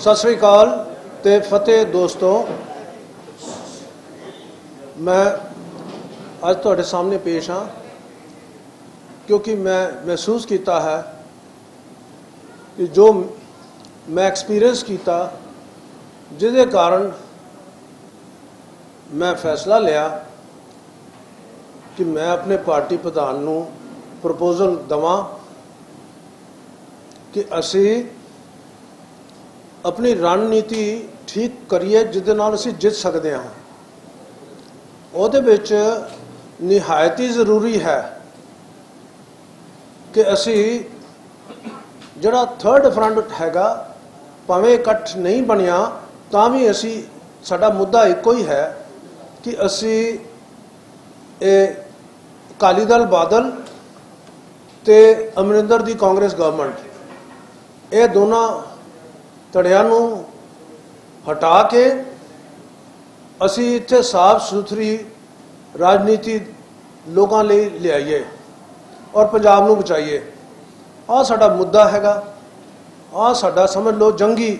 ਸਤਿ ਸ੍ਰੀ ਅਕਾਲ ਤੇ ਫਤਿਹ ਦੋਸਤੋ। ਮੈਂ ਅੱਜ ਤੁਹਾਡੇ ਸਾਹਮਣੇ ਪੇਸ਼ ਹਾਂ, ਕਿਉਂਕਿ ਮੈਂ ਮਹਿਸੂਸ ਕੀਤਾ ਹੈ ਕਿ ਜੋ ਮੈਂ ਐਕਸਪੀਰੀਅੰਸ ਕੀਤਾ, ਜਿਹਦੇ ਕਾਰਨ ਮੈਂ ਫੈਸਲਾ ਲਿਆ ਕਿ ਮੈਂ ਆਪਣੇ ਪਾਰਟੀ ਪ੍ਰਧਾਨ ਨੂੰ ਪ੍ਰਪੋਜ਼ਲ ਦਵਾਂ ਕਿ ਅਸੀਂ ਆਪਣੀ ਰਣਨੀਤੀ ਠੀਕ ਕਰੀਏ ਜਿਹਦੇ ਨਾਲ ਅਸੀਂ ਜਿੱਤ ਸਕਦੇ ਹਾਂ। ਉਹਦੇ ਵਿੱਚ ਨਿਹਾਇਤ ਹੀ ਜ਼ਰੂਰੀ ਹੈ ਕਿ ਅਸੀਂ ਜਿਹੜਾ ਥਰਡ ਫਰੰਟ ਹੈਗਾ, ਭਾਵੇਂ ਇਕੱਠ ਨਹੀਂ ਬਣਿਆ, ਤਾਂ ਵੀ ਅਸੀਂ, ਸਾਡਾ ਮੁੱਦਾ ਇੱਕੋ ਹੀ ਹੈ ਕਿ ਅਸੀਂ ਇਹ ਅਕਾਲੀ ਦਲ, ਬਾਦਲ ਤੇ ਅਮਰਿੰਦਰ ਦੀ ਕਾਂਗਰਸ ਗਵਰਨਮੈਂਟ ਇਹ ਦੋਨਾਂ ਧੜਿਆਂ ਨੂੰ ਹਟਾ ਕੇ ਅਸੀਂ ਇੱਥੇ ਸਾਫ਼ ਸੁਥਰੀ ਰਾਜਨੀਤੀ ਲੋਕਾਂ ਲਈ ਲਿਆਈਏ ਔਰ ਪੰਜਾਬ ਨੂੰ ਬਚਾਈਏ। ਆਹ ਸਾਡਾ ਮੁੱਦਾ ਹੈਗਾ। ਆਹ ਸਾਡਾ ਸਮਝ ਲਓ ਜੰਗੀ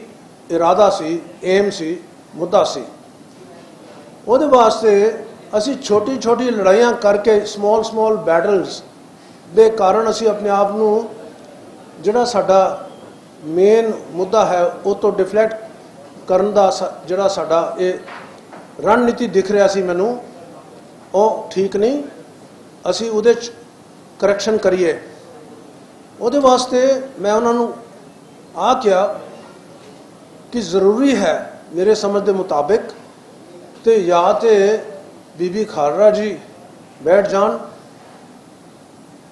ਇਰਾਦਾ ਸੀ, ਏਮ ਸੀ, ਮੁੱਦਾ ਸੀ। ਉਹਦੇ ਵਾਸਤੇ ਅਸੀਂ ਛੋਟੀ ਛੋਟੀ ਲੜਾਈਆਂ ਕਰਕੇ ਸਮਾਲ ਸਮਾਲ ਬੈਟਲਸ ਦੇ ਕਾਰਨ ਅਸੀਂ ਆਪਣੇ ਆਪ ਨੂੰ ਜਿਹੜਾ ਸਾਡਾ ਮੇਨ ਮੁੱਦਾ ਹੈ ਉਹ ਤੋਂ ਡਿਫਲੈਕਟ ਕਰਨ ਦਾ ਸ- ਜਿਹੜਾ ਸਾਡਾ ਇਹ ਰਣਨੀਤੀ ਦਿਖ ਰਿਹਾ ਸੀ ਮੈਨੂੰ, ਉਹ ਠੀਕ ਨਹੀਂ। ਅਸੀਂ ਉਹਦੇ ਚ ਕਰੈਕਸ਼ਨ ਕਰੀਏ। ਉਹਦੇ ਵਾਸਤੇ ਮੈਂ ਉਹਨਾਂ ਨੂੰ ਆ ਕਿਹਾ ਕਿ ਜ਼ਰੂਰੀ ਹੈ ਮੇਰੇ ਸਮਝ ਦੇ ਮੁਤਾਬਿਕ ਤੇ ਜਾਂ ਤੇ ਬੀਬੀ ਖਾਲੜਾ ਜੀ ਬੈਠ ਜਾਣ।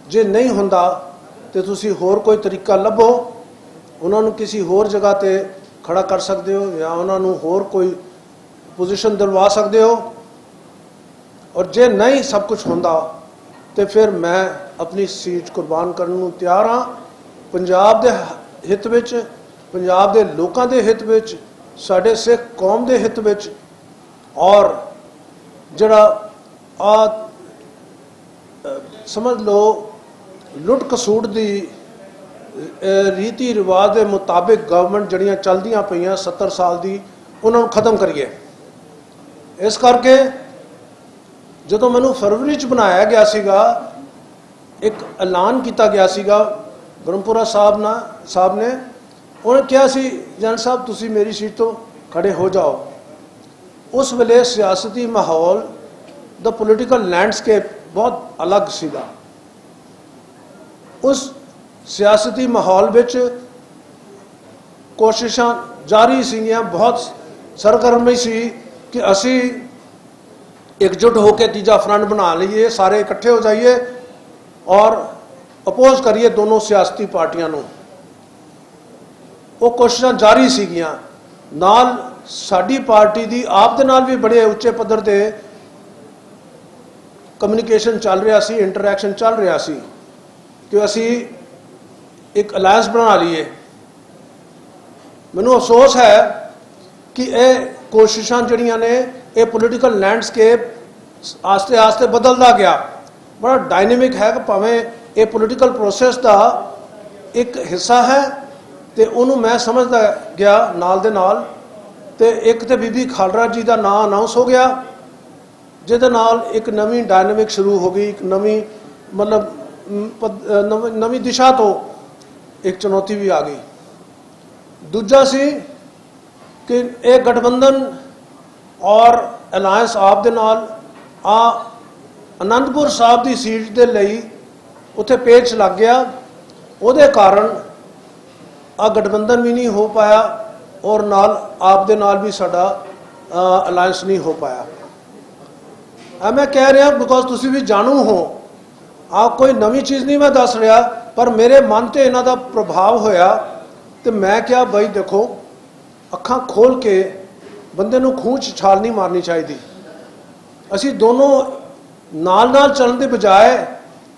ਜੇ ਨਹੀਂ ਹੁੰਦਾ ਤੇ ਤੁਸੀਂ ਹੋਰ ਕੋਈ ਤਰੀਕਾ ਲੱਭੋ। ਉਹਨਾਂ ਨੂੰ ਕਿਸੇ ਹੋਰ ਜਗ੍ਹਾ ਤੇ ਖੜਾ ਕਰ ਸਕਦੇ ਹੋ ਜਾਂ ਉਹਨਾਂ ਨੂੰ ਹੋਰ ਕੋਈ ਪੋਜੀਸ਼ਨ ਦਿਲਵਾ ਸਕਦੇ ਹੋ? ਔਰ ਜੇ ਨਹੀਂ ਸਭ ਕੁਝ ਹੁੰਦਾ, ਤੇ ਫਿਰ ਮੈਂ ਆਪਣੀ ਸੀਟ ਕੁਰਬਾਨ ਕਰਨ ਨੂੰ ਤਿਆਰ ਹਾਂ। ਪੰਜਾਬ ਦੇ ਹਿੱਤ ਵਿੱਚ, ਪੰਜਾਬ ਦੇ ਲੋਕਾਂ ਦੇ ਹਿੱਤ ਵਿੱਚ, ਸਾਡੇ ਸਿੱਖ ਕੌਮ ਦੇ ਹਿੱਤ ਵਿੱਚ, ਔਰ ਜਿਹੜਾ ਆ ਸਮਝ ਲਓ ਲੁੱਟ ਕਸੂਟ ਦੀ ਰੀਤੀ ਰਿਵਾਜ ਦੇ ਮੁਤਾਬਿਕ ਗਵਰਨਮੈਂਟ ਜਿਹੜੀਆਂ ਚੱਲਦੀਆਂ ਪਈਆਂ 70 ਸਾਲ ਦੀ, ਉਹਨਾਂ ਨੂੰ ਖਤਮ ਕਰੀਏ। ਇਸ ਕਰਕੇ ਜਦੋਂ ਮੈਨੂੰ ਫਰਵਰੀ ਚ ਬਣਾਇਆ ਗਿਆ ਸੀਗਾ, ਇੱਕ ਐਲਾਨ ਕੀਤਾ ਗਿਆ ਸੀਗਾ, ਬ੍ਰਹਮਪੁਰਾ ਸਾਹਿਬ ਨਾਲ ਸਾਹਿਬ ਨੇ, ਉਹਨੇ ਕਿਹਾ ਸੀ, ਜਨ ਸਾਹਿਬ, ਤੁਸੀਂ ਮੇਰੀ ਸੀਟ ਤੋਂ ਖੜੇ ਹੋ ਜਾਓ। ਉਸ ਵੇਲੇ ਸਿਆਸਤੀ ਮਾਹੌਲ ਦਾ ਪੋਲੀਟੀਕਲ ਲੈਂਡਸਕੇਪ ਬਹੁਤ ਅਲੱਗ ਸੀਗਾ। ਉਸ ਸਿਆਸਤੀ ਮਾਹੌਲ ਵਿੱਚ ਕੋਸ਼ਿਸ਼ਾਂ ਜਾਰੀ ਸੀਗੀਆਂ, ਬਹੁਤ ਸਰਗਰਮੀ ਸੀ ਕਿ ਅਸੀਂ ਇਕਜੁੱਟ ਹੋ ਕੇ ਤੀਜਾ ਫਰੰਟ ਬਣਾ ਲਈਏ, ਸਾਰੇ ਇਕੱਠੇ ਹੋ ਜਾਈਏ ਔਰ ਅਪੋਜ਼ ਕਰੀਏ ਦੋਨੋਂ ਸਿਆਸਤੀ ਪਾਰਟੀਆਂ ਨੂੰ। ਉਹ ਕੋਸ਼ਿਸ਼ਾਂ ਜਾਰੀ ਸੀਗੀਆਂ। ਨਾਲ ਸਾਡੀ ਪਾਰਟੀ ਦੀ ਆਪ ਦੇ ਨਾਲ ਵੀ ਬੜੇ ਉੱਚੇ ਪੱਧਰ ਤੇ ਕਮਿਊਨੀਕੇਸ਼ਨ ਚੱਲ ਰਿਹਾ ਸੀ ਇੰਟਰੈਕਸ਼ਨ ਚੱਲ ਰਿਹਾ ਸੀ ਕਿ ਅਸੀਂ ਇੱਕ ਅਲਾਈਅੰਸ ਬਣਾ ਲਈਏ। ਮੈਨੂੰ ਅਫਸੋਸ ਹੈ ਕਿ ਇਹ ਕੋਸ਼ਿਸ਼ਾਂ ਜਿਹੜੀਆਂ ਨੇ, ਇਹ ਪੋਲੀਟੀਕਲ ਲੈਂਡਸਕੇਪ ਆਸਤੇ ਆਸਤੇ ਬਦਲਦਾ ਗਿਆ। ਬੜਾ ਡਾਇਨਾਮਿਕ ਹੈ ਕਿ ਭਾਵੇਂ ਇਹ ਪੋਲੀਟੀਕਲ ਪ੍ਰੋਸੈਸ ਦਾ ਇੱਕ ਹਿੱਸਾ ਹੈ ਤੇ ਉਹਨੂੰ ਮੈਂ ਸਮਝਦਾ ਗਿਆ ਨਾਲ ਦੇ ਨਾਲ। ਤੇ ਇੱਕ ਤੇ ਬੀਬੀ ਖਾਲੜਾ ਜੀ ਦਾ ਨਾਮ ਅਨਾਉਂਸ ਹੋ ਗਿਆ, ਜਿਹਦੇ ਨਾਲ ਇੱਕ ਨਵੀਂ ਡਾਇਨਾਮਿਕ ਸ਼ੁਰੂ ਹੋ ਗਈ, ਇੱਕ ਨਵੀਂ ਮਤਲਬ ਨਵੀਂ ਦਿਸ਼ਾ ਤੋਂ ਇੱਕ ਚੁਣੌਤੀ ਵੀ ਆ ਗਈ। ਦੂਜਾ ਸੀ ਕਿ ਇਹ ਗਠਬੰਧਨ ਔਰ ਅਲਾਈਅੰਸ ਆਪ ਦੇ ਨਾਲ ਆ ਅਨੰਦਪੁਰ ਸਾਹਿਬ ਦੀ ਸੀਟ ਦੇ ਲਈ ਉੱਥੇ ਪੇਚ ਲੱਗ ਗਿਆ। ਉਹਦੇ ਕਾਰਨ ਆ ਗਠਬੰਧਨ ਵੀ ਨਹੀਂ ਹੋ ਪਾਇਆ ਔਰ ਨਾਲ ਆਪ ਦੇ ਨਾਲ ਵੀ ਸਾਡਾ ਅਲਾਈਅੰਸ ਨਹੀਂ ਹੋ ਪਾਇਆ। ਆ ਮੈਂ ਕਹਿ ਰਿਹਾ ਬਿਕੋਜ਼ ਤੁਸੀਂ ਵੀ ਜਾਣੂ ਹੋ ਆ ਕੋਈ ਨਵੀਂ ਚੀਜ਼ ਨਹੀਂ ਮੈਂ ਦੱਸ ਰਿਹਾ। ਪਰ ਮੇਰੇ ਮਨ ਤੇ ਇਹਨਾਂ ਦਾ ਪ੍ਰਭਾਵ ਹੋਇਆ ਤੇ ਮੈਂ ਕਿਹਾ, ਬਾਈ ਦੇਖੋ, ਅੱਖਾਂ ਖੋਲ ਕੇ ਬੰਦੇ ਨੂੰ ਖੂਹ 'ਚ ਛਾਲ ਨਹੀਂ ਮਾਰਨੀ ਚਾਹੀਦੀ। ਅਸੀਂ ਦੋਨੋਂ ਨਾਲ ਨਾਲ ਚੱਲਣ ਦੇ ਬਜਾਏ,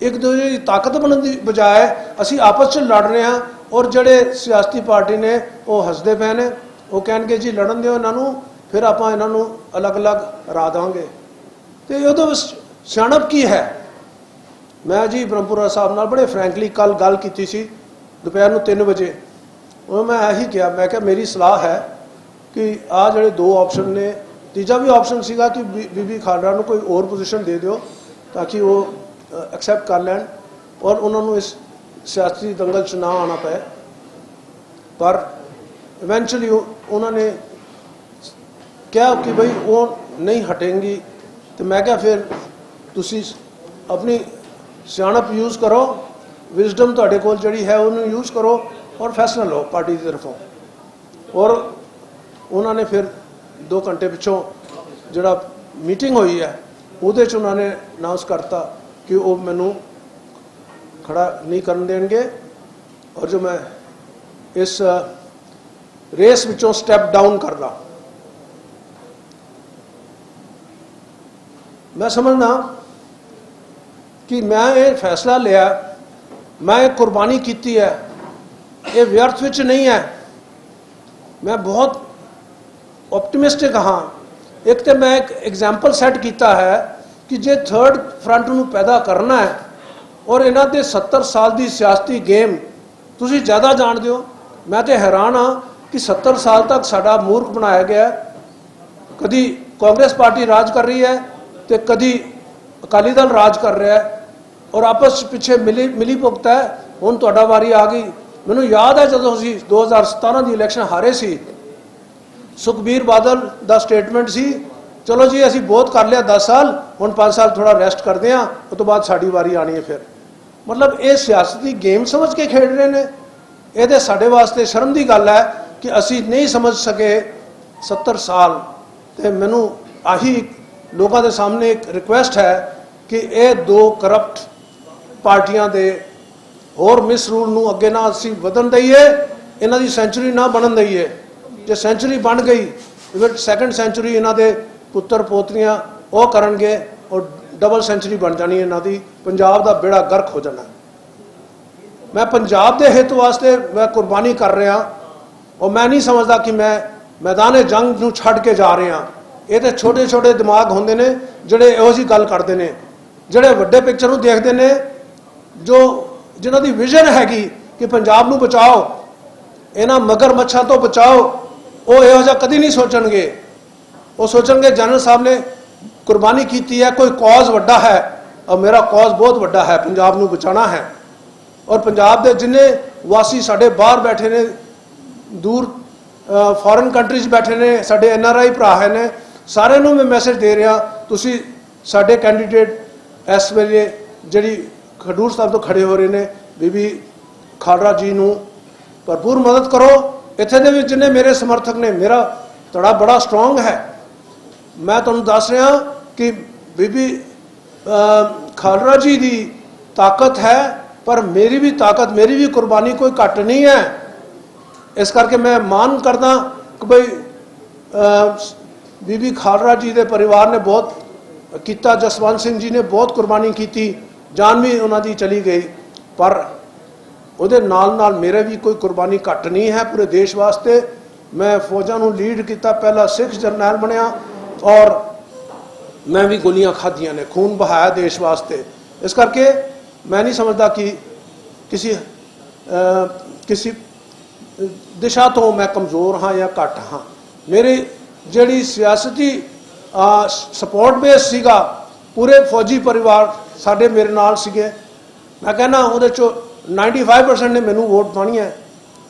ਇੱਕ ਦੂਜੇ ਦੀ ਤਾਕਤ ਬਣਨ ਦੀ ਬਜਾਏ ਅਸੀਂ ਆਪਸ 'ਚ ਲੜ ਰਹੇ ਹਾਂ ਔਰ ਜਿਹੜੇ ਸਿਆਸਤੀ ਪਾਰਟੀ ਨੇ, ਉਹ ਹੱਸਦੇ ਪਏ ਨੇ। ਉਹ ਕਹਿਣਗੇ, ਜੀ, ਲੜਨ ਦਿਓ ਇਹਨਾਂ ਨੂੰ, ਫਿਰ ਆਪਾਂ ਇਹਨਾਂ ਨੂੰ ਅਲੱਗ-ਅਲੱਗ ਰਾਹ ਦਾਂਗੇ ਤੇ ਉਹਦੇ ਵਿੱਚ ਸਿਆਣਪ ਕੀ ਹੈ? ਮੈਂ ਜੀ ਬ੍ਰਹਮਪੁਰਾ ਸਾਹਿਬ ਨਾਲ ਬੜੇ ਫ੍ਰੈਂਕਲੀ ਕੱਲ ਗੱਲ ਕੀਤੀ ਸੀ, ਦੁਪਹਿਰ ਨੂੰ 3 ਵਜੇ। ਉਹ ਮੈਂ ਇਹੀ ਕਿਹਾ, ਮੈਂ ਕਿਹਾ ਮੇਰੀ ਸਲਾਹ ਹੈ ਕਿ ਆ ਜਿਹੜੇ ਦੋ ਆਪਸ਼ਨ ਨੇ, ਤੀਜਾ ਵੀ ਆਪਸ਼ਨ ਸੀਗਾ ਕਿ ਬੀ- ਬੀਬੀ ਖਾਲੜਾ ਨੂੰ ਕੋਈ ਹੋਰ ਪੋਜੀਸ਼ਨ ਦੇ ਦਿਓ ਤਾਂ ਕਿ ਉਹ ਐਕਸੈਪਟ ਕਰ ਲੈਣ ਔਰ ਉਹਨਾਂ ਨੂੰ ਇਸ ਸਿਆਸੀ ਦੰਗਲ 'ਚ ਨਾ ਆਉਣਾ ਪਏ। ਪਰ ਇਵੈਂਚੁਅਲੀ ਉਹਨਾਂ ਨੇ ਕਿਹਾ ਕਿ ਭਈ ਉਹ ਨਹੀਂ ਹਟेंगी ਤੇ ਮੈਂ ਕਿਹਾ ਫਿਰ ਤੁਸੀਂ ਆਪਣੀ ਸਿਆਣਪ ਯੂਜ਼ ਕਰੋ ਵਿਜ਼ਡਮ ਤੁਹਾਡੇ ਕੋਲ ਜਿਹੜੀ ਹੈ ਉਹਨੂੰ ਯੂਜ਼ ਕਰੋ ਔਰ ਫੈਸਲਾ ਲਓ ਪਾਰਟੀ ਦੀ ਤਰਫੋਂ। ਔਰ ਉਹਨਾਂ ਨੇ ਫਿਰ 2 ਘੰਟੇ ਪਿੱਛੋਂ ਜਿਹੜਾ ਮੀਟਿੰਗ ਹੋਈ ਹੈ, ਉਹਦੇ ਚ ਉਹਨਾਂ ਨੇ ਅਨਾਉਂਸ ਕਰਤਾ ਕਿ ਉਹ ਮੈਨੂੰ ਖੜਾ ਨਹੀਂ ਕਰਨ ਦੇਣਗੇ ਔਰ ਜੋ ਮੈਂ ਇਸ ਰੇਸ ਵਿੱਚੋਂ ਸਟੈਪ ਡਾਊਨ ਕਰਦਾ ਮੈਂ ਸਮਝਦਾ ਕਿ ਮੈਂ ਇਹ ਫੈਸਲਾ ਲਿਆ, ਮੈਂ ਇਹ ਕੁਰਬਾਨੀ ਕੀਤੀ ਹੈ, ਇਹ ਵਿਅਰਥ ਵਿੱਚ ਨਹੀਂ ਹੈ। ਮੈਂ ਬਹੁਤ ਆਪਟਿਮਿਸਟਿਕ ਹਾਂ। ਇੱਕ ਤੇ ਮੈਂ ਇੱਕ ਐਗਜ਼ਾਮਪਲ ਸੈੱਟ ਕੀਤਾ ਹੈ ਕਿ ਜੇ ਥਰਡ ਫਰੰਟ ਨੂੰ ਪੈਦਾ ਕਰਨਾ ਹੈ ਔਰ ਇਹਨਾਂ ਦੇ 70 ਸਾਲ ਦੀ ਸਿਆਸਤੀ ਗੇਮ ਤੁਸੀਂ ਜ਼ਿਆਦਾ ਜਾਣਦੇ ਹੋ। ਮੈਂ ਤੇ ਹੈਰਾਨ ਹਾਂ ਕਿ 70 ਸਾਲ ਤੱਕ ਸਾਡਾ ਮੂਰਖ ਬਣਾਇਆ ਗਿਆ ਕਦੀ ਕਾਂਗਰਸ ਪਾਰਟੀ ਰਾਜ ਕਰ ਰਹੀ ਹੈ ਤੇ ਕਦੀ ਅਕਾਲੀ ਦਲ ਰਾਜ ਕਰ ਰਿਹਾ ਹੈ। ਔਰ ਆਪਸ ਪਿੱਛੇ ਮਿਲੀ ਮਿਲੀ ਭੁਗਤ ਹੈ। ਹੁਣ ਤੁਹਾਡਾ ਵਾਰੀ ਆ ਗਈ। ਮੈਨੂੰ ਯਾਦ ਹੈ ਜਦੋਂ ਅਸੀਂ 2017 ਦੀ ਇਲੈਕਸ਼ਨ ਹਾਰੇ ਸੀ। ਸੁਖਬੀਰ ਬਾਦਲ ਦਾ ਸਟੇਟਮੈਂਟ ਸੀ, ਚਲੋ ਜੀ, ਅਸੀਂ ਬਹੁਤ ਕਰ ਲਿਆ 10 ਸਾਲ, ਹੁਣ 5 ਸਾਲ ਥੋੜਾ ਰੈਸਟ ਕਰਦੇ ਹਾਂ ਉਸ ਤੋਂ ਬਾਅਦ ਸਾਡੀ ਵਾਰੀ ਆਣੀ ਹੈ ਫਿਰ। ਮਤਲਬ ਇਹ ਸਿਆਸਤੀ ਗੇਮ ਸਮਝ ਕੇ ਖੇਡ ਰਹੇ ਨੇ। ਇਹਦੇ ਸਾਡੇ ਵਾਸਤੇ ਸ਼ਰਮ ਦੀ ਗੱਲ ਹੈ ਕਿ ਅਸੀਂ ਨਹੀਂ ਸਮਝ ਸਕੇ 70 ਸਾਲ। ਤੇ ਮੈਨੂੰ ਆਹੀ ਲੋਕਾਂ ਦੇ ਸਾਹਮਣੇ ਇੱਕ ਰਿਕੁਐਸਟ ਹੈ ਕਿ ਇਹ ਦੋ ਕਰਪਟ ਪਾਰਟੀਆਂ ਦੇ ਹੋਰ ਮਿਸ ਰੂਲ ਨੂੰ ਅੱਗੇ ਨਾ ਅਸੀਂ ਵਧਣ ਦਈਏ, ਇਹਨਾਂ ਦੀ ਸੈਂਚੁਰੀ ਨਾ ਬਣਨ ਦਈਏ। ਜੇ ਸੈਂਚਰੀ ਬਣ ਗਈ, ਫਿਰ ਸੈਕੰਡ ਸੈਂਚੁਰੀ ਇਹਨਾਂ ਦੇ ਪੁੱਤਰ ਪੋਤਰੀਆਂ ਉਹ ਕਰਨਗੇ ਔਰ ਡਬਲ ਸੈਂਚੁਰੀ ਬਣ ਜਾਣੀ ਇਹਨਾਂ ਦੀ। ਪੰਜਾਬ ਦਾ ਬੇੜਾ ਗਰਕ ਹੋ ਜਾਣਾ। ਮੈਂ ਪੰਜਾਬ ਦੇ ਹਿੱਤ ਵਾਸਤੇ ਮੈਂ ਕੁਰਬਾਨੀ ਕਰ ਰਿਹਾ। ਔਰ ਮੈਂ ਨਹੀਂ ਸਮਝਦਾ ਕਿ ਮੈਂ ਮੈਦਾਨੇ ਜੰਗ ਨੂੰ ਛੱਡ ਕੇ ਜਾ ਰਿਹਾ। ਇਹ ਤੇ ਛੋਟੇ ਛੋਟੇ ਦਿਮਾਗ ਹੁੰਦੇ ਨੇ, ਜਿਹੜੇ ਇਹੋ ਜਿਹੀ ਗੱਲ ਕਰਦੇ ਨੇ। ਜਿਹੜੇ ਵੱਡੇ ਪਿਕਚਰ ਨੂੰ ਦੇਖਦੇ ਨੇ ਜੋ ਜਿਨ੍ਹਾਂ ਦੀ ਵਿਜ਼ਨ ਹੈਗੀ ਕਿ ਪੰਜਾਬ ਨੂੰ ਬਚਾਓ, ਇਹਨਾਂ ਮਗਰ ਮੱਛਾਂ ਤੋਂ ਬਚਾਓ, ਉਹ ਇਹੋ ਜਿਹਾ ਕਦੀ ਨਹੀਂ ਸੋਚਣਗੇ। ਉਹ ਸੋਚਣਗੇ, ਜਨਰਲ ਸਾਹਿਬ ਨੇ ਕੁਰਬਾਨੀ ਕੀਤੀ ਹੈ, ਕੋਈ ਕੌਜ਼ ਵੱਡਾ ਹੈ, ਔਰ ਮੇਰਾ ਕੌਜ਼ ਬਹੁਤ ਵੱਡਾ ਹੈ, ਪੰਜਾਬ ਨੂੰ ਬਚਾਉਣਾ ਹੈ। ਔਰ ਪੰਜਾਬ ਦੇ ਜਿੰਨੇ ਵਾਸੀ ਸਾਡੇ ਬਾਹਰ ਬੈਠੇ ਨੇ, ਦੂਰ ਫੋਰਨ ਕੰਟਰੀਜ਼ ਬੈਠੇ ਨੇ, ਸਾਡੇ ਐਨ ਆਰ ਆਈ ਭਰਾ ਹੈ ਨੇ, ਸਾਰਿਆਂ ਨੂੰ ਮੈਂ ਮੈਸੇਜ ਦੇ ਰਿਹਾ, ਤੁਸੀਂ ਸਾਡੇ ਕੈਂਡੀਡੇਟ ਇਸ ਵੇਲੇ ਜਿਹੜੀ ਖਡੂਰ ਸਾਹਿਬ ਤੋਂ ਖੜੇ ਹੋ ਰਹੇ ਨੇ, ਬੀਬੀ ਖਾਲਰਾ ਜੀ ਨੂੰ ਭਰਪੂਰ ਮਦਦ ਕਰੋ। ਇੱਥੇ ਦੇ ਵਿੱਚ ਜਿੰਨੇ ਮੇਰੇ ਸਮਰਥਕ ਨੇ, ਮੇਰਾ ਧੜਾ ਬੜਾ ਸਟਰੋਂਗ ਹੈ। ਮੈਂ ਤੁਹਾਨੂੰ ਦੱਸ ਰਿਹਾ ਕਿ ਬੀਬੀ ਖਾਲਰਾ ਜੀ ਦੀ ਤਾਕਤ ਹੈ, ਪਰ ਮੇਰੀ ਵੀ ਤਾਕਤ, ਮੇਰੀ ਵੀ ਕੁਰਬਾਨੀ ਕੋਈ ਘੱਟ ਨਹੀਂ ਹੈ। ਇਸ ਕਰਕੇ ਮੈਂ ਮਾਨ ਕਰਦਾ ਕਿ ਭਈ ਬੀਬੀ ਖਾਲਰਾ ਜੀ ਦੇ ਪਰਿਵਾਰ ਨੇ ਬਹੁਤ ਕੀਤਾ, ਜਸਵੰਤ ਸਿੰਘ ਜੀ ਨੇ ਬਹੁਤ ਕੁਰਬਾਨੀ ਕੀਤੀ। ਜਾਨ ਵੀ ਉਹਨਾਂ ਦੀ ਚਲੀ ਗਈ, ਪਰ ਉਹਦੇ ਨਾਲ ਨਾਲ ਮੇਰੇ ਵੀ ਕੋਈ ਕੁਰਬਾਨੀ ਘੱਟ ਨਹੀਂ ਹੈ ਪੂਰੇ ਦੇਸ਼ ਵਾਸਤੇ। ਮੈਂ ਫੌਜਾਂ ਨੂੰ ਲੀਡ ਕੀਤਾ, ਪਹਿਲਾ ਸਿੱਖ ਜਰਨੈਲ ਬਣਿਆ ਔਰ ਮੈਂ ਵੀ ਗੋਲੀਆਂ ਖਾਧੀਆਂ ਨੇ, ਖੂਨ ਬਹਾਇਆ ਦੇਸ਼ ਵਾਸਤੇ। ਇਸ ਕਰਕੇ ਮੈਂ ਨਹੀਂ ਸਮਝਦਾ ਕਿ ਕਿਸੇ ਕਿਸੇ ਦਿਸ਼ਾ ਤੋਂ ਮੈਂ ਕਮਜ਼ੋਰ ਹਾਂ ਜਾਂ ਘੱਟ ਹਾਂ। ਮੇਰੀ ਜਿਹੜੀ ਸਿਆਸਤੀ ਸਪੋਰਟ ਬੇਸ ਸੀਗਾ ਪੂਰੇ ਫੌਜੀ ਪਰਿਵਾਰ ਸਾਡੇ ਮੇਰੇ ਨਾਲ ਸੀਗੇ। ਮੈਂ ਕਹਿੰਦਾ ਉਹਦੇ ਚੋਂ 95% ਨੇ ਮੈਨੂੰ ਵੋਟ ਪਾਣੀ ਹੈ।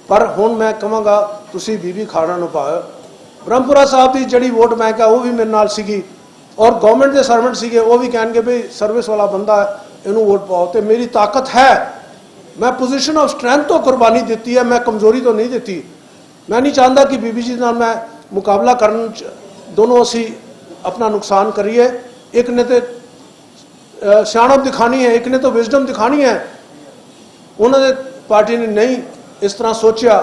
ਪਰ ਹੁਣ ਮੈਂ ਕਹਾਂਗਾ, ਤੁਸੀਂ ਬੀਬੀ ਖਾੜਾ ਨੂੰ ਪਾਓ। ਬ੍ਰਹਮਪੁਰਾ ਸਾਹਿਬ ਦੀ ਜਿਹੜੀ ਵੋਟ ਮੈਂ ਕਿਹਾ, ਉਹ ਵੀ ਮੇਰੇ ਨਾਲ ਸੀਗੀ। ਔਰ ਗਵਰਨਮੈਂਟ ਦੇ ਸਰਵੈਂਟ ਸੀਗੇ, ਉਹ ਵੀ ਕਹਿਣਗੇ ਵੀ ਸਰਵਿਸ ਵਾਲਾ ਬੰਦਾ ਇਹਨੂੰ ਵੋਟ ਪਾਓ। ਤੇ ਮੇਰੀ ਤਾਕਤ ਹੈ। ਮੈਂ ਪੋਜੀਸ਼ਨ ਆਫ ਸਟਰੈਂਥ ਤੋਂ ਕੁਰਬਾਨੀ ਦਿੱਤੀ ਹੈ, ਮੈਂ ਕਮਜ਼ੋਰੀ ਤੋਂ ਨਹੀਂ ਦਿੱਤੀ। ਮੈਂ ਨਹੀਂ ਚਾਹੁੰਦਾ ਕਿ ਬੀਬੀ ਜੀ ਨਾਲ ਮੈਂ ਮੁਕਾਬਲਾ ਕਰਨ ਚ ਦੋਨੋਂ ਅਸੀਂ ਆਪਣਾ ਨੁਕਸਾਨ ਕਰੀਏ। ਇੱਕ ਨੇ ਤੇ ਸਿਆਣਪ ਦਿਖਾਣੀ ਹੈ, ਇੱਕ ਨੇ ਤਾਂ ਵਿਜ਼ਡਮ ਦਿਖਾਣੀ ਹੈ। ਉਹਨਾਂ ਦੇ ਪਾਰਟੀ ਨੇ ਨਹੀਂ ਇਸ ਤਰ੍ਹਾਂ ਸੋਚਿਆ।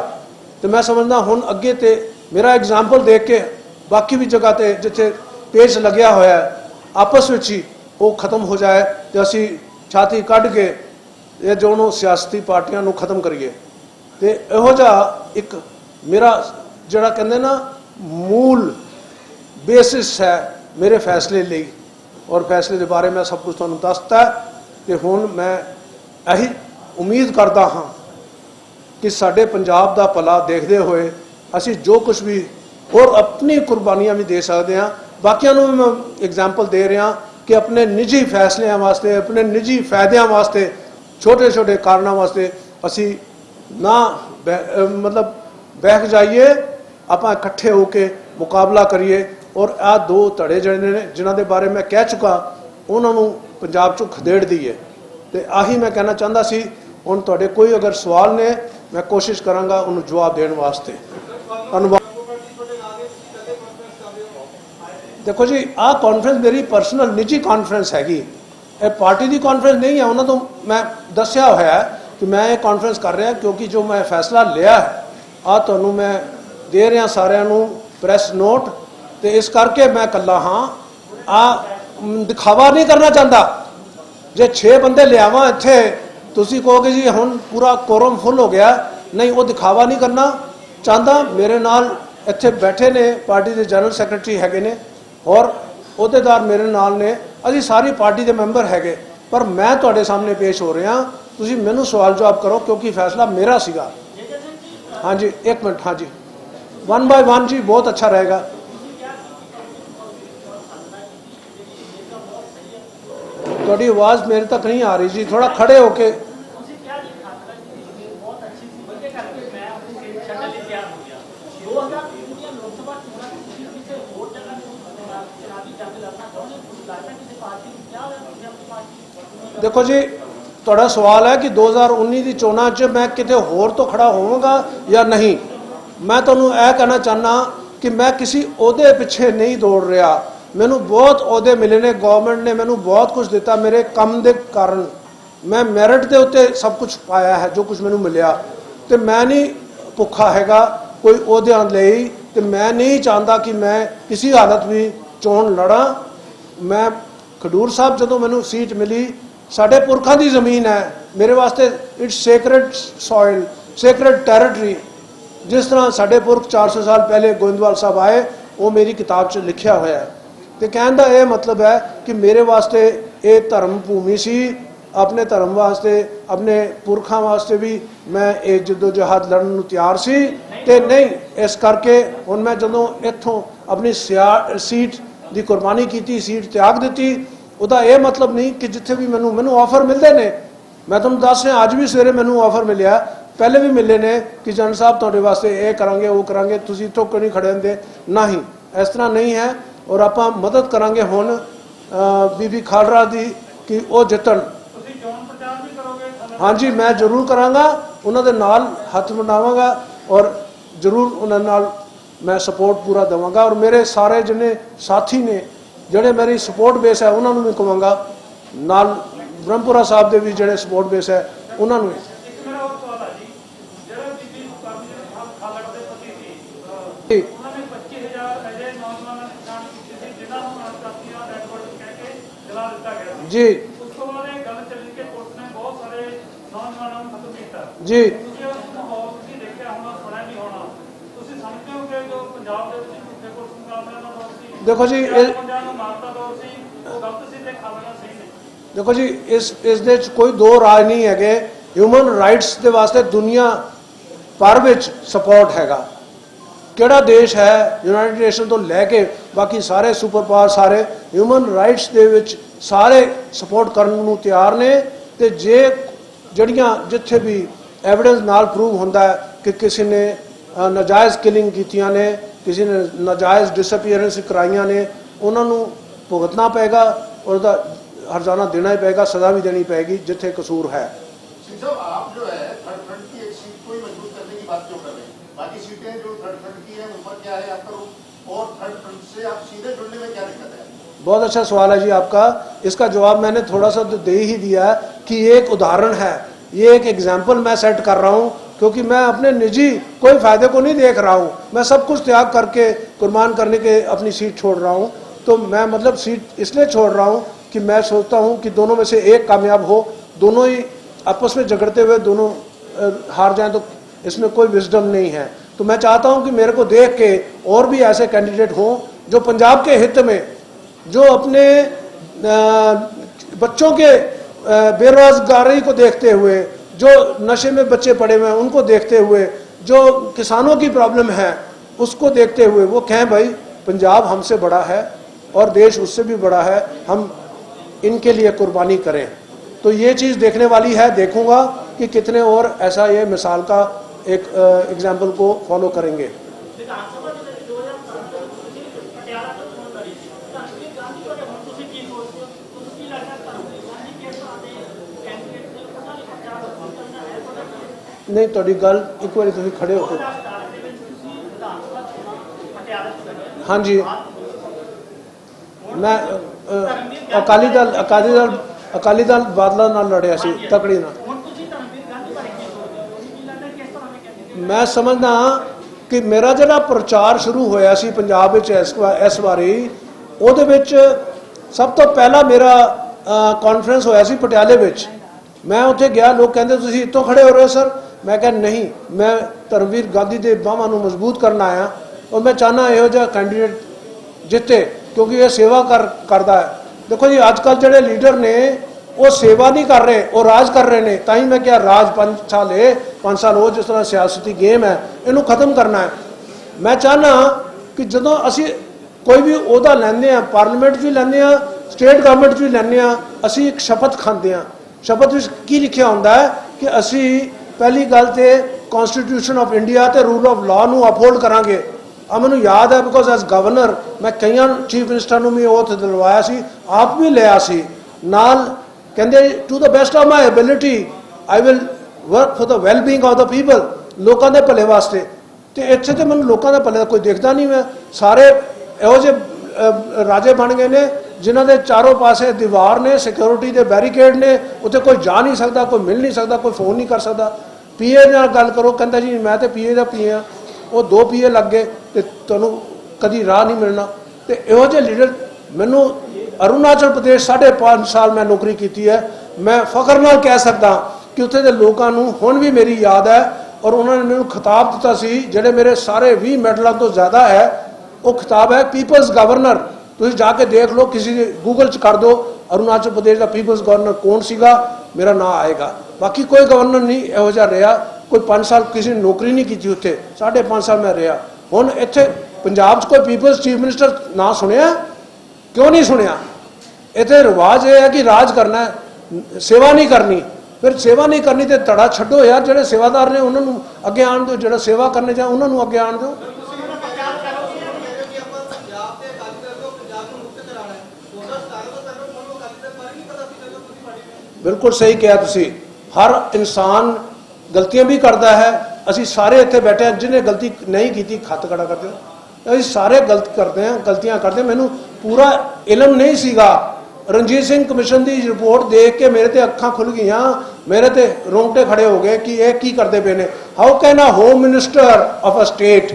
ਤੇ ਮੈਂ ਸਮਝਦਾ ਹੁਣ ਅੱਗੇ ਤੇ ਮੇਰਾ ਐਗਜ਼ਾਮਪਲ ਦੇਖ ਕੇ ਬਾਕੀ ਵੀ ਜਗ੍ਹਾ ਤੇ ਜਿੱਥੇ ਪੇਜ ਲੱਗਿਆ ਹੋਇਆ ਆਪਸ ਵਿੱਚ ਹੀ ਉਹ ਖਤਮ ਹੋ ਜਾਏ ਤੇ ਅਸੀਂ ਛਾਤੀ ਕੱਢ ਕੇ ਇਹ ਦੋਨੋਂ ਸਿਆਸਤੀ ਪਾਰਟੀਆਂ ਨੂੰ ਖਤਮ ਕਰੀਏ। ਤੇ ਇਹੋ ਜਿਹਾ ਇੱਕ ਮੇਰਾ ਜਿਹੜਾ ਕਹਿੰਦੇ ਨਾ ਮੂਲ ਬੇਸਿਸ ਹੈ ਮੇਰੇ ਫੈਸਲੇ ਲਈ। ਔਰ ਫੈਸਲੇ ਦੇ ਬਾਰੇ ਮੈਂ ਸਭ ਕੁਝ ਤੁਹਾਨੂੰ ਦੱਸਤਾ ਹੈ ਤੇ ਹੁਣ ਮੈਂ ਇਹੀ ਉਮੀਦ ਕਰਦਾ ਹਾਂ ਕਿ ਸਾਡੇ ਪੰਜਾਬ ਦਾ ਭਲਾ ਦੇਖਦੇ ਹੋਏ ਅਸੀਂ ਜੋ ਕੁਝ ਵੀ ਔਰ ਆਪਣੀ ਕੁਰਬਾਨੀਆਂ ਵੀ ਦੇ ਸਕਦੇ ਹਾਂ। ਬਾਕੀਆਂ ਨੂੰ ਵੀ ਮੈਂ ਐਗਜ਼ਾਮਪਲ ਦੇ ਰਿਹਾ ਕਿ ਆਪਣੇ ਨਿੱਜੀ ਫੈਸਲਿਆਂ ਵਾਸਤੇ, ਆਪਣੇ ਨਿੱਜੀ ਫਾਇਦਿਆਂ ਵਾਸਤੇ ਛੋਟੇ ਛੋਟੇ ਕਾਰਨਾਂ ਵਾਸਤੇ ਅਸੀਂ ਨਾ ਬਹਿ- ਮਤਲਬ ਬਹਿ ਜਾਈਏ, ਆਪਾਂ ਇਕੱਠੇ ਹੋ ਕੇ ਮੁਕਾਬਲਾ ਕਰੀਏ। ਔਰ ਆ ਦੋ ਧੜੇ ਜਿਹੜੇ ਨੇ, ਜਿਨ੍ਹਾਂ ਦੇ ਬਾਰੇ ਮੈਂ ਕਹਿ ਚੁੱਕਾ, ਉਹਨਾਂ ਨੂੰ ਪੰਜਾਬ ਚੋਂ ਖਦੇੜਦੀ ਹੈ ਤੇ ਆਹੀ ਮੈਂ ਕਹਿਣਾ ਚਾਹੁੰਦਾ ਸੀ, ਹੁਣ ਤੁਹਾਡੇ ਕੋਈ ਅਗਰ ਸਵਾਲ ਨੇ, ਮੈਂ ਕੋਸ਼ਿਸ਼ ਕਰਾਂਗਾ ਉਹਨੂੰ ਜਵਾਬ ਦੇਣ ਵਾਸਤੇ। ਧੰਨਵਾਦ। ਦੇਖੋ ਜੀ, ਆਹ ਕਾਨਫਰੰਸ ਮੇਰੀ ਪਰਸਨਲ ਨਿੱਜੀ ਕਾਨਫਰੰਸ ਹੈਗੀ। ਇਹ ਪਾਰਟੀ ਦੀ ਕਾਨਫਰੰਸ ਨਹੀਂ ਹੈ ਉਹਨਾਂ ਤੋਂ ਮੈਂ ਦੱਸਿਆ ਹੋਇਆ ਕਿ ਮੈਂ ਇਹ ਕਾਨਫਰੰਸ ਕਰ ਰਿਹਾ, ਕਿਉਂਕਿ ਜੋ ਮੈਂ ਫੈਸਲਾ ਲਿਆ ਹੈ ਆ ਤੁਹਾਨੂੰ ਮੈਂ ਦੇ ਰਿਹਾ ਸਾਰਿਆਂ ਨੂੰ ਪ੍ਰੈਸ ਨੋਟ ਤੇ ਇਸ ਕਰਕੇ ਮੈਂ ਇਕੱਲਾ ਹਾਂ। ਆ ਦਿਖਾਵਾ ਨਹੀਂ ਕਰਨਾ ਚਾਹੁੰਦਾ। ਜੇ 6 ਬੰਦੇ ਲਿਆਵਾਂ ਇੱਥੇ, ਤੁਸੀਂ ਕਹੋਗੇ ਜੀ ਹੁਣ ਪੂਰਾ ਕੋਰਮ ਫੁੱਲ ਹੋ ਗਿਆ, ਨਹੀਂ, ਉਹ ਦਿਖਾਵਾ ਨਹੀਂ ਕਰਨਾ। ਚਾਹੁੰਦਾ ਮੇਰੇ ਨਾਲ ਇੱਥੇ ਬੈਠੇ ਨੇ, ਪਾਰਟੀ ਦੇ ਜਨਰਲ ਸੈਕਟਰੀ ਹੈਗੇ ਨੇ, ਔਰ ਅਹੁਦੇਦਾਰ ਮੇਰੇ ਨਾਲ ਨੇ। ਅਸੀਂ ਸਾਰੀ ਪਾਰਟੀ ਦੇ ਮੈਂਬਰ ਹੈਗੇ, ਪਰ ਮੈਂ ਤੁਹਾਡੇ ਸਾਹਮਣੇ ਪੇਸ਼ ਹੋ ਰਿਹਾ। ਤੁਸੀਂ ਮੈਨੂੰ ਸਵਾਲ ਜਵਾਬ ਕਰੋ, ਕਿਉਂਕਿ ਫੈਸਲਾ ਮੇਰਾ ਸੀਗਾ। ਹਾਂਜੀ, ਇੱਕ ਮਿੰਟ, ਹਾਂਜੀ। ਵਨ ਬਾय ਵਨ ਜੀ, ਬਹੁਤ ਅੱਛਾ ਰਹੇਗਾ। ਤੁਹਾਡੀ ਆਵਾਜ਼ ਮੇਰੇ ਤੱਕ ਨਹੀਂ ਆ ਰਹੀ ਜੀ ਥੋੜਾ ਖੜੇ ਹੋ ਕੇ। ਤੁਸੀਂ ਕਿਹਾ ਜੀ? ਖਾਤਰਾ ਦੀ ਬਹੁਤ ਅੱਛੀ ਸੀ ਉਹਦੇ ਕਰਕੇ ਮੈਂ ਆਪਣੀ ਸੀਟ ਛੱਡਣ ਲਈ ਤਿਆਰ ਹੋ ਗਿਆ। 2003 ਦੀਆਂ ਲੋਕ ਸਭਾ ਚੋਣਾਂ ਵਿੱਚ ਤੁਸੀਂ ਕਿਸੇ ਹੋਰ ਜਗ੍ਹਾ ਤੋਂ ਚੁਣਾਵੀ ਜੰਗ ਲੜਨਾ ਚਾਹੁੰਦੇ ਹੋ ਤੁਸੀਂ ਲੱਗਦਾ ਕਿਸੇ ਪਾਰਟੀ ਨੂੰ ਕਿਹਾ ਹੋਇਆ ਤੁਸੀਂ ਆਪਣੀ ਪਾਰਟੀ ਦੇਖੋ ਜੀ ਤੁਹਾਡਾ ਸਵਾਲ ਹੈ ਕਿ 2019 ਦੀ ਚੋਣਾਂ 'ਚ ਮੈਂ ਕਿਤੇ ਹੋਰ ਤੋਂ ਖੜਾ ਹੋਵਾਂਗਾ ਜਾਂ ਨਹੀਂ? ਮੈਂ ਤੁਹਾਨੂੰ ਇਹ ਕਹਿਣਾ ਚਾਹਨਾ ਕਿ ਮੈਂ ਕਿਸੇ ਅਹੁਦੇ ਪਿੱਛੇ ਨਹੀਂ ਦੌੜ ਰਿਹਾ। ਮੈਨੂੰ ਬਹੁਤ ਅਹੁਦੇ ਮਿਲੇ ਨੇ ਗਵਰਨਮੈਂਟ ਨੇ ਮੈਨੂੰ ਬਹੁਤ ਕੁਝ ਦਿੱਤਾ, ਮੇਰੇ ਕੰਮ ਦੇ ਕਾਰਨ। ਮੈਂ ਮੈਰਿਟ ਦੇ ਉੱਤੇ ਸਭ ਕੁਝ ਪਾਇਆ ਹੈ, ਜੋ ਕੁਝ ਮੈਨੂੰ ਮਿਲਿਆ। ਤੇ ਮੈਂ ਨਹੀਂ ਭੁੱਖਾ ਹੈਗਾ ਕੋਈ ਅਹੁਦਿਆਂ ਲਈ, ਤੇ ਮੈਂ ਨਹੀਂ ਚਾਹੁੰਦਾ ਕਿ ਮੈਂ ਕਿਸੇ ਹਾਲਤ ਵੀ ਚੋਣ ਲੜਾਂ। ਮੈਂ ਖਡੂਰ ਸਾਹਿਬ ਜਦੋਂ ਮੈਨੂੰ ਸੀਟ ਮਿਲੀ, ਸਾਡੇ ਪੁਰਖਾਂ ਦੀ ਜ਼ਮੀਨ ਹੈ। ਮੇਰੇ ਵਾਸਤੇ it's sacred soil sacred territory ਜਿਸ ਤਰ੍ਹਾਂ ਸਾਡੇ ਪੁਰਖ 400 ਸਾਲ ਪਹਿਲੇ ਗੋਇੰਦਵਾਲ ਸਾਹਿਬ ਆਏ, ਉਹ ਮੇਰੀ ਕਿਤਾਬ 'ਚ ਲਿਖਿਆ ਹੋਇਆ ਹੈ। ਤੇ ਕਹਿਣ ਦਾ ਇਹ ਮਤਲਬ ਹੈ ਕਿ ਮੇਰੇ ਵਾਸਤੇ ਇਹ ਧਰਮ ਭੂਮੀ ਸੀ, ਆਪਣੇ ਧਰਮ ਵਾਸਤੇ, ਆਪਣੇ ਪੁਰਖਾਂ ਵਾਸਤੇ ਵੀ ਮੈਂ ਇਹ ਜਿੱਦੋ ਜਹਾਦ ਲੜਨ ਨੂੰ ਤਿਆਰ ਸੀ ਤੇ ਨਹੀਂ, ਇਸ ਕਰਕੇ ਹੁਣ ਮੈਂ ਜਦੋਂ ਇੱਥੋਂ ਆਪਣੀ ਸਿਆ- ਸੀਟ ਦੀ ਕੁਰਬਾਨੀ ਕੀਤੀ, ਸੀਟ ਤਿਆਗ ਦਿੱਤੀ, ਉਹਦਾ ਇਹ ਮਤਲਬ ਨਹੀਂ ਕਿ ਜਿੱਥੇ ਵੀ ਮੈਨੂੰ ਮੈਨੂੰ ਆਫਰ ਮਿਲਦੇ ਨੇ। ਮੈਂ ਤੁਹਾਨੂੰ ਦੱਸ ਰਿਹਾ, ਅੱਜ ਵੀ ਸਵੇਰੇ ਮੈਨੂੰ ਆਫਰ ਮਿਲਿਆ, ਪਹਿਲੇ ਵੀ ਮਿਲੇ ਨੇ ਕਿ ਜਨ ਸਾਹਿਬ ਤੁਹਾਡੇ ਵਾਸਤੇ ਇਹ ਕਰਾਂਗੇ, ਉਹ ਕਰਾਂਗੇ, ਤੁਸੀਂ ਇੱਥੋਂ ਕਿਉਂ ਨਹੀਂ ਖੜੇ ਹੁੰਦੇ? ਨਹੀਂ, ਇਸ ਤਰ੍ਹਾਂ ਨਹੀਂ ਹੈ। ਔਰ ਆਪਾਂ ਮਦਦ ਕਰਾਂਗੇ ਹੁਣ ਬੀਬੀ ਖਾਲੜਾ ਦੀ ਕਿ ਉਹ ਜਿੱਤਣ। ਤੁਸੀਂ ਚੋਣ ਪ੍ਰਚਾਰ ਵੀ ਕਰੋਗੇ? ਹਾਂਜੀ ਮੈਂ ਜ਼ਰੂਰ ਕਰਾਂਗਾ ਉਹਨਾਂ ਦੇ ਨਾਲ ਹੱਥ ਮਿਲਾਵਾਂਗਾ ਔਰ ਜ਼ਰੂਰ ਉਹਨਾਂ ਨਾਲ ਮੈਂ ਸਪੋਰਟ ਪੂਰਾ ਦੇਵਾਂਗਾ ਔਰ ਮੇਰੇ ਸਾਰੇ ਜਿੰਨੇ ਸਾਥੀ ਨੇ ਜਿਹੜੇ ਮੇਰੀ ਸਪੋਰਟ ਬੇਸ ਹੈ ਉਹਨਾਂ ਨੂੰ ਵੀ ਕਵਾਂਗਾ ਨਾਲ ਬ੍ਰਹਮਪੁਰਾ ਸਾਹਿਬ ਦੇ ਵੀ ਜਿਹੜੇ ਸਪੋਰਟ ਬੇਸ ਹੈ ਉਹਨਾਂ ਨੂੰ ਜੀ। ਉਸ ਤੋਂ ਬਾਅਦ ਇਹ ਗੱਲ ਚੱਲੀ ਕਿ ਪੁਲਿਸ ਨੇ ਬਹੁਤ ਸਾਰੇ ਨੌਜਵਾਨਾਂ ਨੂੰ ਖਤਮ ਕੀਤਾ। ਜੀ। ਤੁਸੀਂ ਉਸ ਮਾਹੌਲ ਤੁਸੀਂ ਦੇਖਿਆ ਹੋਣਾ ਸੁਣਿਆ ਨਹੀਂ ਹੋਣਾ। ਤੁਸੀਂ ਸਮਝਦੇ ਹੋ ਕਿ ਜੋ ਪੰਜਾਬ ਦੇ ਵਿੱਚ ਝੂਠੇ ਪੁਲਿਸ ਮੁਕਾਬਲਿਆਂ ਦਾ ਦੌਰ ਸੀ ਦੇਖੋ ਜੀ ਇਹ ਪੰਜਾਬ ਨੂੰ ਮਾਰਦਾ ਦੌਰ ਸੀ ਉਹ ਗਲਤ ਸੀ ਤੇ ਖਾਲੜਾ ਸਹੀ ਨੇ ਦੇਖੋ ਜੀ ਇਸ ਇਸ ਦੇ ਵਿੱਚ ਕੋਈ ਦੋ ਰਾਜ ਨਹੀਂ ਹੈਗੇ। ਹਿਊਮਨ ਰਾਈਟਸ ਦੇ ਵਾਸਤੇ ਦੁਨੀਆ ਭਰ ਵਿੱਚ ਸਪੋਰਟ ਹੈਗਾ। ਕਿਹੜਾ ਦੇਸ਼ ਹੈ ਯੂਨਾਈਟਿਡ ਨੇਸ਼ਨ ਤੋਂ ਲੈ ਕੇ ਬਾਕੀ ਸਾਰੇ ਸੁਪਰ ਪਾਵਰ ਸਾਰੇ ਹਿਊਮਨ ਰਾਈਟਸ ਦੇ ਵਿੱਚ ਸਾਰੇ ਸਪੋਰਟ ਕਰਨ ਨੂੰ ਤਿਆਰ ਨੇ ਤੇ ਜੇ ਜਿਹੜੀਆਂ ਜਿੱਥੇ ਵੀ ਐਵੀਡੈਂਸ ਨਾਲ ਪ੍ਰੂਵ ਹੁੰਦਾ ਕਿ ਕਿਸੇ ਨੇ ਨਾਜਾਇਜ਼ ਕਿਲਿੰਗ ਕੀਤੀਆਂ ਨੇ, ਕਿਸੇ ਨੇ ਨਾਜਾਇਜ਼ ਡਿਸਅਪੀਅਰੈਂਸ ਕਰਾਈਆਂ ਨੇ, ਉਹਨਾਂ ਨੂੰ ਭੁਗਤਣਾ ਪਏਗਾ, ਉਹਦਾ ਹਰਜਾਨਾ ਦੇਣਾ ਹੀ ਪਏਗਾ, ਸਜ਼ਾ ਵੀ ਦੇਣੀ ਪਏਗੀ, ਜਿੱਥੇ ਕਸੂਰ ਹੈ। बहुत अच्छा सवाल है जी आपका। इसका जवाब मैंने थोड़ा सा तो दे ही दिया कि एक उदाहरण है। ये एक एग्ज़ाम्पल मैं सेट कर रहा हूँ, क्योंकि मैं अपने निजी कोई फ़ायदे को नहीं देख रहा हूँ। मैं सब कुछ त्याग करके कुर्बान करने के अपनी सीट छोड़ रहा हूँ। तो मैं मतलब सीट इसलिए छोड़ रहा हूँ कि मैं सोचता हूँ कि दोनों में से एक कामयाब हो। दोनों ही आपस में झगड़ते हुए दोनों हार जाएँ तो इसमें कोई विजडम नहीं है। तो मैं चाहता हूँ कि मेरे को देख के और भी ऐसे कैंडिडेट हों जो पंजाब के हित में जो अपने बच्चों के बेरोजगारी को देखते हुए, जो नशे में बच्चे पड़े हुए हैं, उनको देखते हुए, जो किसानों की प्रॉब्लम है, उसको देखते हुए वो कहें, भाई, पंजाब हमसे बड़ा है और देश उससे भी बड़ा है, हम इनके लिए कुर्बानी करें। तो ये चीज़ देखने वाली है, देखूँगा कि कितने और ऐसा ये मिसाल का एक एग्ज़ाम्पल को फॉलो करेंगे। ਨਹੀਂ, ਤੁਹਾਡੀ ਗੱਲ ਇੱਕ ਵਾਰੀ ਤੁਸੀਂ ਖੜੇ ਹੋ ਕੇ ਹਾਂਜੀ। ਮੈਂ ਅਕਾਲੀ ਦਲ ਅਕਾਲੀ ਦਲ ਅਕਾਲੀ ਦਲ ਬਾਦਲਾਂ ਨਾਲ ਲੜਿਆ ਸੀ, ਤਕੜੀ ਨਾਲ। ਮੈਂ ਸਮਝਦਾ ਕਿ ਮੇਰਾ ਜਿਹੜਾ ਪ੍ਰਚਾਰ ਸ਼ੁਰੂ ਹੋਇਆ ਸੀ ਪੰਜਾਬ ਵਿੱਚ ਇਸ ਵਾਰੀ, ਉਹਦੇ ਵਿੱਚ ਸਭ ਤੋਂ ਪਹਿਲਾਂ ਮੇਰਾ ਕਾਨਫਰੰਸ ਹੋਇਆ ਸੀ ਪਟਿਆਲੇ ਵਿੱਚ। ਮੈਂ ਉੱਥੇ ਗਿਆ, ਲੋਕ ਕਹਿੰਦੇ, ਤੁਸੀਂ ਇੱਥੋਂ ਖੜੇ ਹੋ ਰਹੇ ਹੋ, ਸਰ? ਮੈਂ ਕਿਹਾ ਨਹੀਂ, ਮੈਂ ਧਰਮਵੀਰ ਗਾਂਧੀ ਦੇ ਬਾਹਾਂ ਨੂੰ ਮਜ਼ਬੂਤ ਕਰਨ ਆਇਆ ਔਰ ਮੈਂ ਚਾਹਨਾ ਇਹੋ ਜਿਹਾ ਕੈਂਡੀਡੇਟ ਜਿੱਤੇ, ਕਿਉਂਕਿ ਇਹ ਸੇਵਾ ਕਰ, ਕਰਦਾ ਹੈ। ਦੇਖੋ ਜੀ ਅੱਜ ਕੱਲ੍ਹ ਜਿਹੜੇ ਲੀਡਰ ਨੇ, ਉਹ ਸੇਵਾ ਨਹੀਂ ਕਰ ਰਹੇ, ਉਹ ਰਾਜ ਕਰ ਰਹੇ ਨੇ। ਤਾਂ ਹੀ ਮੈਂ ਕਿਹਾ ਰਾਜ ਪੰਜ ਸਾਲ ਇਹ, ਪੰਜ ਸਾਲ ਉਹ ਜਿਸ ਤਰ੍ਹਾਂ ਸਿਆਸਤੀ ਗੇਮ ਹੈ, ਇਹਨੂੰ ਖਤਮ ਕਰਨਾ ਹੈ। ਮੈਂ ਚਾਹਨਾ ਕਿ ਜਦੋਂ ਅਸੀਂ ਕੋਈ ਵੀ ਉਹਦਾ ਲੈਂਦੇ ਆ ਪਾਰਲੀਮੈਂਟ 'ਚ ਵੀ ਲੈਂਦੇ ਆ ਸਟੇਟ ਗਵਰਨਮੈਂਟ 'ਚ ਵੀ ਲੈਂਦੇ ਆ ਅਸੀਂ ਇੱਕ ਸ਼ਪਥ ਖਾਂਦੇ ਆ ਸ਼ਪਥ ਵਿੱਚ ਕੀ ਲਿਖਿਆ ਹੁੰਦਾ ਹੈ ਕਿ ਅਸੀਂ ਪਹਿਲੀ ਗੱਲ ਤੇ ਕਨਸਟੀਟਿਊਸ਼ਨ ਆਫ ਇੰਡੀਆ ਤੇ ਰੂਲ ਆਫ ਲਾਅ ਨੂੰ ਅਪਹੋਲਡ ਕਰਾਂਗੇ। ਆ ਮੈਨੂੰ ਯਾਦ ਹੈ ਬਿਕੋਜ਼ ਐਸ ਗਵਰਨਰ ਮੈਂ ਕਈਆਂ ਚੀਫ ਮਿਨਿਸਟਰ ਨੂੰ ਵੀ ਉਹ ਦਿਲਵਾਇਆ ਸੀ, ਆਪ ਵੀ ਲਿਆ ਸੀ। ਨਾਲ ਕਹਿੰਦੇ to the best of my ability I will work for the well being of the people ਲੋਕਾਂ ਦੇ ਭਲੇ ਵਾਸਤੇ। ਤੇ ਇੱਥੇ ਤੇ ਮੈਨੂੰ ਲੋਕਾਂ ਦਾ ਭਲੇ ਦਾ ਕੋਈ ਦੇਖਦਾ ਨਹੀਂ ਮੈਂ। ਸਾਰੇ ਇਹੋ ਜਿਹੇ ਰਾਜੇ ਬਣ ਗਏ ਨੇ, ਜਿਨ੍ਹਾਂ ਦੇ ਚਾਰੋਂ ਪਾਸੇ ਦੀਵਾਰ ਨੇ ਸਿਕਿਉਰਿਟੀ ਦੇ ਬੈਰੀਕੇਡ ਨੇ, ਉੱਥੇ ਕੋਈ ਜਾ ਨਹੀਂ ਸਕਦਾ, ਕੋਈ ਮਿਲ ਨਹੀਂ ਸਕਦਾ, ਕੋਈ ਫੋਨ ਨਹੀਂ ਕਰ ਸਕਦਾ। ਪੀਏ ਨਾਲ ਗੱਲ ਕਰੋ, ਕਹਿੰਦਾ ਜੀ, ਮੈਂ ਤੇ ਪੀਏ ਦਾ ਪੀਏ ਆ। ਉਹ ਦੋ ਪੀਏ ਲੱਗ ਗਏ ਤੇ ਤੁਹਾਨੂੰ ਕਦੀ ਰਾਹ ਨਹੀਂ ਮਿਲਣਾ। ਤੇ ਇਹੋ ਜਿਹੇ ਲੀਡਰ ਮੈਨੂੰ ਅਰੁਣਾਚਲ ਪ੍ਰਦੇਸ਼ 5.5 ਸਾਲ ਮੈਂ ਨੌਕਰੀ ਕੀਤੀ ਹੈ। ਮੈਂ ਫਖਰ ਨਾਲ ਕਹਿ ਸਕਦਾ ਕਿ ਉੱਥੇ ਦੇ ਲੋਕਾਂ ਨੂੰ ਹੁਣ ਵੀ ਮੇਰੀ ਯਾਦ ਹੈ ਔਰ ਉਹਨਾਂ ਨੇ ਮੈਨੂੰ ਖਿਤਾਬ ਦਿੱਤਾ ਸੀ, ਜਿਹੜੇ ਮੇਰੇ ਸਾਰੇ 20 ਮੈਡਲਾਂ ਤੋਂ ਜ਼ਿਆਦਾ ਹੈ, ਉਹ ਖਿਤਾਬ ਹੈ ਪੀਪਲਸ ਗਵਰਨਰ। ਤੁਸੀਂ ਜਾ ਕੇ ਦੇਖ ਲਓ, ਕਿਸੇ ਗੂਗਲ 'ਚ ਕਰ ਦਿਓ, ਅਰੁਣਾਚਲ ਪ੍ਰਦੇਸ਼ ਦਾ ਪੀਪਲਸ ਗਵਰਨਰ ਕੌਣ ਸੀਗਾ, ਮੇਰਾ ਨਾਂ ਆਏਗਾ। ਬਾਕੀ ਕੋਈ ਗਵਰਨਰ ਨਹੀਂ ਇਹੋ ਜਿਹਾ ਰਿਹਾ, ਕੋਈ 5 ਸਾਲ ਕਿਸੇ ਨੇ ਨੌਕਰੀ ਨਹੀਂ ਕੀਤੀ ਉੱਥੇ 5.5 ਸਾਲ ਮੈਂ ਰਿਹਾ। ਹੁਣ ਇੱਥੇ ਪੰਜਾਬ 'ਚ ਕੋਈ ਪੀਪਲਸ ਚੀਫ ਮਿਨਿਸਟਰ ਨਾ ਸੁਣਿਆ? ਕਿਉਂ ਨਹੀਂ ਸੁਣਿਆ? ਇੱਥੇ ਰਿਵਾਜ ਇਹ ਹੈ ਕਿ ਰਾਜ ਕਰਨਾ ਹੈ, ਸੇਵਾ ਨਹੀਂ ਕਰਨੀ। ਫਿਰ ਸੇਵਾ ਨਹੀਂ ਕਰਨੀ ਤੇ ਧੜਾ ਛੱਡੋ ਯਾਰ, ਜਿਹੜੇ ਸੇਵਾਦਾਰ ਨੇ ਉਹਨਾਂ ਨੂੰ ਅੱਗੇ ਆਣ ਦਿਓ, ਜਿਹੜਾ ਸੇਵਾ ਕਰਨੇ ਜਾਂ ਉਹਨਾਂ ਨੂੰ ਅੱਗੇ ਆਣ ਦਿਓ। ਬਿਲਕੁਲ ਸਹੀ ਕਿਹਾ ਤੁਸੀਂ। ਹਰ ਇਨਸਾਨ ਗਲਤੀਆਂ ਵੀ ਕਰਦਾ ਹੈ। ਅਸੀਂ ਸਾਰੇ ਇੱਥੇ ਬੈਠੇ ਹਾਂ, ਜਿਹਨੇ ਗਲਤੀ ਨਹੀਂ ਕੀਤੀ, ਖੱਤ ਖੜਾ ਕਰਦੇ ਅਸੀਂ ਸਾਰੇ ਗਲਤ ਕਰਦੇ ਹਾਂ, ਗਲਤੀਆਂ ਕਰਦੇ ਮੈਨੂੰ ਪੂਰਾ ਇਲਮ ਨਹੀਂ ਸੀਗਾ। ਰਣਜੀਤ ਸਿੰਘ ਕਮਿਸ਼ਨ ਦੀ ਰਿਪੋਰਟ ਦੇਖ ਕੇ ਮੇਰੇ ਤੇ ਅੱਖਾਂ ਖੁੱਲ ਗਈਆਂ। ਮੇਰੇ ਤੇ ਰੋਂਗਟੇ ਖੜੇ ਹੋ ਗਏ ਕਿ ਇਹ ਕੀ ਕਰਦੇ ਪਏ ਨੇ। How can a home minister of a state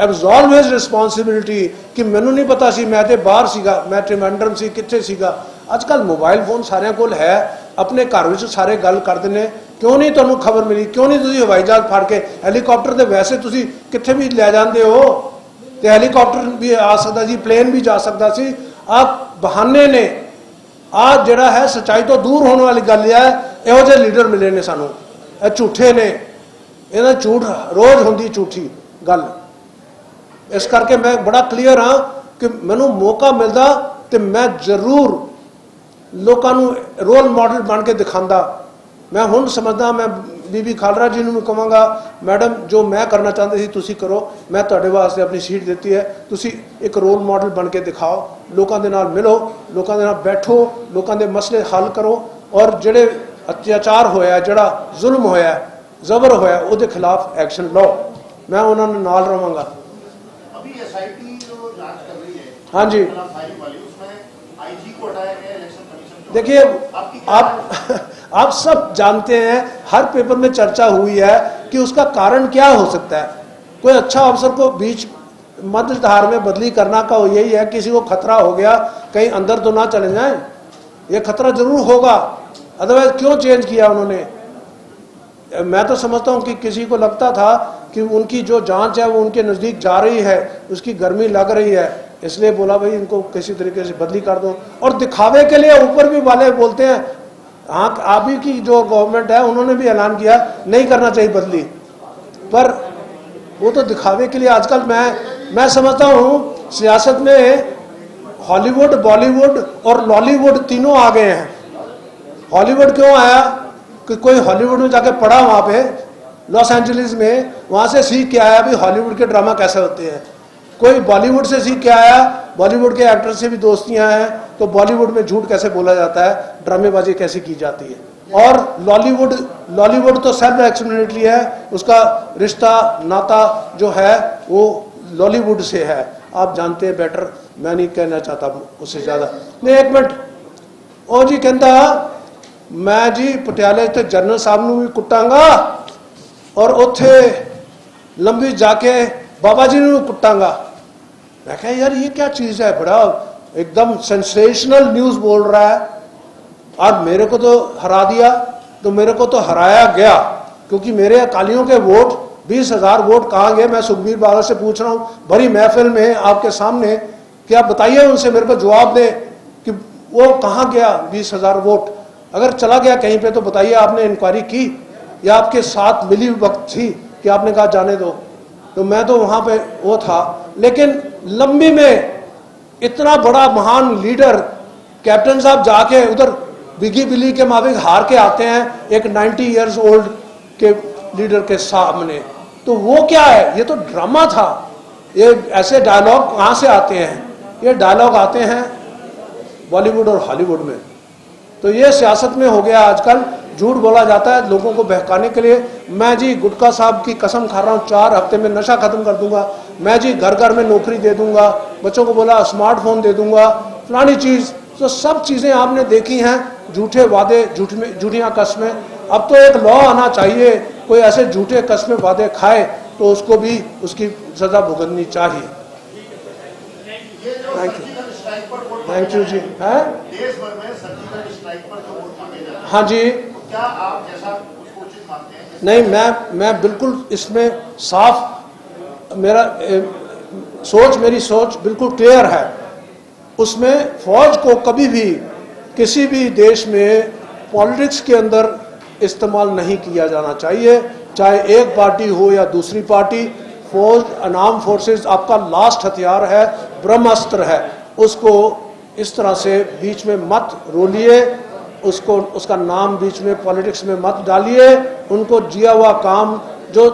absolve his responsibility ਕਿ ਮੈਨੂੰ ਨਹੀਂ ਪਤਾ ਸੀ। ਮੈਂ ਤੇ ਬਾਹਰ ਸੀਗਾ। ਮੈਂ ਟ੍ਰਿਮੈਂਡਰਮ ਸੀ। ਕਿੱਥੇ ਸੀਗਾ? ਅੱਜ ਕੱਲ ਮੋਬਾਈਲ ਫੋਨ ਸਾਰਿਆਂ ਕੋਲ ਹੈ। ਆਪਣੇ ਘਰ ਵਿੱਚ ਸਾਰੇ ਗੱਲ ਕਰਦੇ ਨੇ। ਕਿਉਂ ਨਹੀਂ ਤੁਹਾਨੂੰ ਖਬਰ ਮਿਲੀ? ਕਿਉਂ ਨਹੀਂ ਤੁਸੀਂ ਹਵਾਈ ਜਹਾਜ਼ ਫੜ ਕੇ ਹੈਲੀਕਾਪਟਰ ਤੇ ਵੈਸੇ ਤੁਸੀਂ ਕਿੱਥੇ ਵੀ ਲੈ ਜਾਂਦੇ ਹੋ? ਤੇ ਹੈਲੀਕਾਪਟਰ ਵੀ ਆ ਸਕਦਾ ਸੀ ਪਲੇਨ ਵੀ ਜਾ ਸਕਦਾ ਸੀ। ਆ ਬਹਾਨੇ ਨੇ। ਆ ਜਿਹੜਾ ਹੈ, ਸਚਾਈ ਤੋਂ ਦੂਰ ਹੋਣ ਵਾਲੀ ਗੱਲ ਹੈ, ਇਹੋ ਜਿਹੇ ਲੀਡਰ ਮਿਲੇ ਨੇ ਸਾਨੂੰ। ਇਹ ਝੂਠੇ ਨੇ। ਇਹਨਾਂ ਝੂਠ ਰੋਜ਼ ਹੁੰਦੀ ਝੂਠੀ ਗੱਲ। ਇਸ ਕਰਕੇ ਮੈਂ ਬੜਾ ਕਲੀਅਰ ਹਾਂ ਕਿ ਮੈਨੂੰ ਮੌਕਾ ਮਿਲਦਾ ਤੇ ਮੈਂ ਜ਼ਰੂਰ ਲੋਕਾਂ ਨੂੰ ਰੋਲ ਮਾਡਲ ਬਣ ਕੇ ਦਿਖਾਉਂਦਾ। ਮੈਂ ਹੁਣ ਸਮਝਦਾ ਮੈਂ ਬੀਬੀ ਖਾਲਰਾ ਜੀ ਨੂੰ ਕਹਾਂਗਾ ਮੈਡਮ ਜੋ ਮੈਂ ਕਰਨਾ ਚਾਹੁੰਦੇ ਸੀ ਤੁਸੀਂ ਕਰੋ। ਮੈਂ ਤੁਹਾਡੇ ਵਾਸਤੇ ਆਪਣੀ ਸੀਟ ਦਿੱਤੀ ਹੈ। ਤੁਸੀਂ ਇੱਕ ਰੋਲ ਮਾਡਲ ਬਣ ਕੇ ਦਿਖਾਓ। ਲੋਕਾਂ ਦੇ ਨਾਲ ਮਿਲੋ ਲੋਕਾਂ ਦੇ ਨਾਲ ਬੈਠੋ ਲੋਕਾਂ ਦੇ ਮਸਲੇ ਹੱਲ ਕਰੋ ਔਰ ਜਿਹੜੇ ਅਤਿਆਚਾਰ ਹੋਇਆ ਜਿਹੜਾ ਜ਼ੁਲਮ ਹੋਇਆ ਜ਼ਬਰ ਹੋਇਆ ਉਹਦੇ ਖਿਲਾਫ ਐਕਸ਼ਨ ਲਓ। ਮੈਂ ਉਹਨਾਂ ਨੂੰ ਨਾਲ ਰਵਾਂਗਾ। ਅਭੀ ਐਸਆਈਟੀ ਜੋ ਜਾਂਚ ਕਰ ਰਹੀ ਹੈ ਹਾਂਜੀ। ਫਾਈਲ ਆਈਜੀ ਕੋ ਹਟਾਇਆ देखिए, आप आप सब जानते हैं, हर पेपर में चर्चा हुई है कि उसका कारण क्या हो सकता है। कोई अच्छा अफसर को बीच मध्य धार में बदली करना का यही है, किसी को खतरा हो गया, कहीं अंदर तो ना चले जाएँ। ये खतरा ज़रूर होगा अदरवाइज़ क्यों चेंज किया उन्होंने? मैं तो समझता हूँ कि किसी को लगता था कि उनकी जो जाँच है, वो उनके नज़दीक जा रही है, उसकी गर्मी लग रही है। इसलिए बोला, भाई, इनको किसी तरीके से बदली कर दो। और दिखावे के लिए ऊपर भी वाले बोलते हैं हाँ अभी की जो गवर्नमेंट है, उन्होंने भी ऐलान किया, नहीं करना चाहिए बदली। पर वो तो दिखावे के लिए आजकल मैं मैं समझता हूँ, सियासत में हॉलीवुड, बॉलीवुड और लॉलीवुड तीनों आ गए हैं। हॉलीवुड क्यों आया? कि कोई हॉलीवुड में जाके पढ़ा वहाँ पे, लॉस एंजलिस में, वहाँ से सीख के आया भी हॉलीवुड के ड्रामा कैसे होते हैं? कोई बॉलीवुड से सीख के आया बॉलीवुड के एक्टर से भी दोस्तियां हैं तो बॉलीवुड में झूठ कैसे बोला जाता है ड्रामेबाजी कैसे की जाती है और लॉलीवुड लॉलीवुड तो सेल्फ एक्सप्लेनेटरी है उसका रिश्ता नाता जो है वो लॉलीवुड से है आप जानते हैं बेटर मैं नहीं कहना चाहता उससे ज़्यादा नहीं एक मिनट ਉਹ ਜੀ ਕਹਿੰਦਾ ਮੈਂ ਜੀ ਪਟਿਆਲੇ ਤੇ ਜਨਰਲ ਸਾਹਿਬ ਨੂੰ ਵੀ ਕੁੱਟਾਂਗਾ ਔਰ ਉੱਥੇ ਲੰਬੀ ਜਾ ਕੇ ਬਾਬਾ ਜੀ ਨੂੰ ਵੀ ਕੁੱਟਾਂਗਾ मैं कहा, यार, ये क्या चीज़ है? बड़ा एकदम सेंसेशनल न्यूज़ बोल रहा है। और मेरे को तो हरा दिया तो मेरे को तो हराया गया, क्योंकि मेरे अकालियों के वोट, बीस हज़ार वोट कहाँ गए? मैं सुखबीर बाबा से पूछ रहा हूँ बड़ी महफिल में आपके सामने कि आप बताइए उनसे, मेरे को जवाब दे कि वो कहाँ गया, बीस हज़ार वोट? अगर चला गया कहीं पे तो बताइए, आपने इंक्वायरी की, या आपके साथ मिली वक्त थी कि आपने कहा, जाने दो। तो मैं तो वहाँ पे वो था। लेकिन लंबी में इतना बड़ा महान लीडर, कैप्टन साहब जाके उधर बिगी बिली के माफिक हार के आते हैं, एक 90 इयर्स ओल्ड के लीडर के सामने। तो वो क्या है? ये तो ड्रामा था। ये ऐसे डायलॉग कहाँ से आते हैं? ये डायलॉग आते हैं बॉलीवुड और हॉलीवुड में। तो ये सियासत में हो गया आजकल। झूठ बोला जाता है लोगों को बहकाने के लिए। मैं जी गुटका साहब की कसम खा रहा हूँ चार हफ़्ते में नशा खत्म कर दूँगा। मैं जी घर घर में नौकरी दे दूँगा बच्चों को बोला स्मार्टफ़ोन दे दूँगा। फलानी चीज़ तो सब चीज़ें आपने देखी हैं झूठे वादे झूठ में झूठियाँ कस्में। अब तो एक लॉ आना चाहिए कोई ऐसे झूठे कस्में वादे खाए तो उसको भी उसकी सज़ा भुगतनी चाहिए। थैंक वोट थैंक यू जी। है? रहे हैं। जी। तो क्या आप जैसा उसको उचित मानते हैं? नहीं मैं मैं बिल्कुल इसमें साफ़ मेरा ए, सोच मेरी सोच बिल्कुल क्लियर है। उसमें फौज को कभी भी किसी भी देश में पॉलिटिक्स के अंदर इस्तेमाल नहीं किया जाना चाहिए। चाहे एक पार्टी हो या दूसरी पार्टी फौज अनाम फोर्सेस आपका लास्ट हथियार है ब्रह्मास्त्र है। उसको इस तरह से बीच में मत रोलिए। उसको, उसका नाम बीच में पॉलिटिक्स में मत डालिए। उनको जिया हुआ काम जो